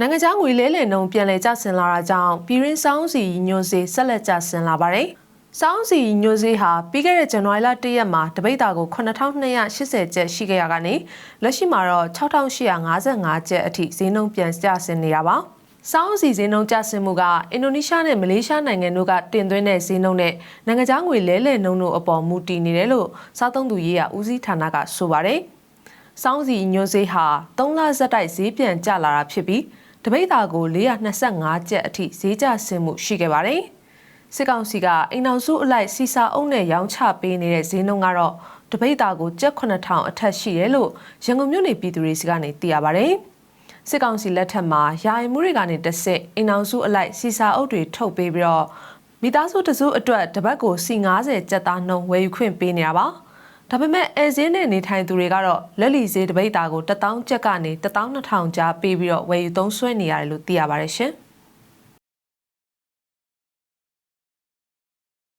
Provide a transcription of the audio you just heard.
နိုင်ငံခြားငွေလဲလှယ်နှုန်းပြန်လည်ကျဆင်းလာတာကြောင့်ပြည်ရင်းစောင်းစီညွှန်စေးဆက်လက်ကျဆင်းလာပါတယ်။စောင်းစီညွှန်စေးဟာပြီးခဲ့တဲ့ဇန်နဝါရီလ၁ရက်မှာတပိတ်တာကို9280ကျပ်ရှိခဲ့ရကနေလက်ရှိမှာတော့6855ကျပ်အထိဈေးနှုန်းပြန်ကျဆင်းနေတာပါ။စောင်းစီဈေးနှုန်းကျဆင်းမှုကအင်ဒိုနီးရှားနဲ့မလေးရှားနိုင်ငံတို့ကတင်သွင်းတဲ့ဈေးနှုန်းနဲ့နိုင်ငံခြားငွေလဲလှယ်နှုန်းတို့အပေါ်မူတည်နေတယ်လို့စားသုံးသူရေးရာဦးစီးဌာနကဆိုပါတယ်။စောင်းစီညွှန်စေးဟာ3လဇက်တိုက်ဈေးပြန်ကျလာတာဖြစ်ပြီး တပိတ်တာကို425ကျပ်အထိဈေးကျဆင်းမှုရှိခဲ့ပါတယ်။စစ်ကောင်စီကအိမ်အောင်စုအလိုက်စီစာအုပ်နဲ့ရောင်းချပေးနေတဲ့ဈေးနှုန်းကတော့တပိတ်တာကိုကျပ်9000အထက်ရှိတယ်လို့ရန်ကုန်မြို့နယ်ပြည်သူတွေစီကနေသိရပါတယ်။စစ်ကောင်စီလက်ထက်မှာယာယီမှုတွေကနေတဆင့်အိမ်အောင်စုအလိုက်စီစာအုပ်တွေထုတ်ပေးပြီးတော့မိသားစုတစုအတွက်တပတ်ကိုစီ90ကျပ်သားနှုန်းဝယ်ယူခွင့်ပေးနေတာပါ။ ဒါပေမဲ့အဲဇင်းနဲ့နေထိုင်သူတွေကတော့လက်လီဈေးတပိတ်တာကို1000ကျပ်ကနေ12000ကျားပေးပြီးတော့ဝယ်ယူသုံးစွဲနေရတယ်လို့သိရပါတယ်ရှင်။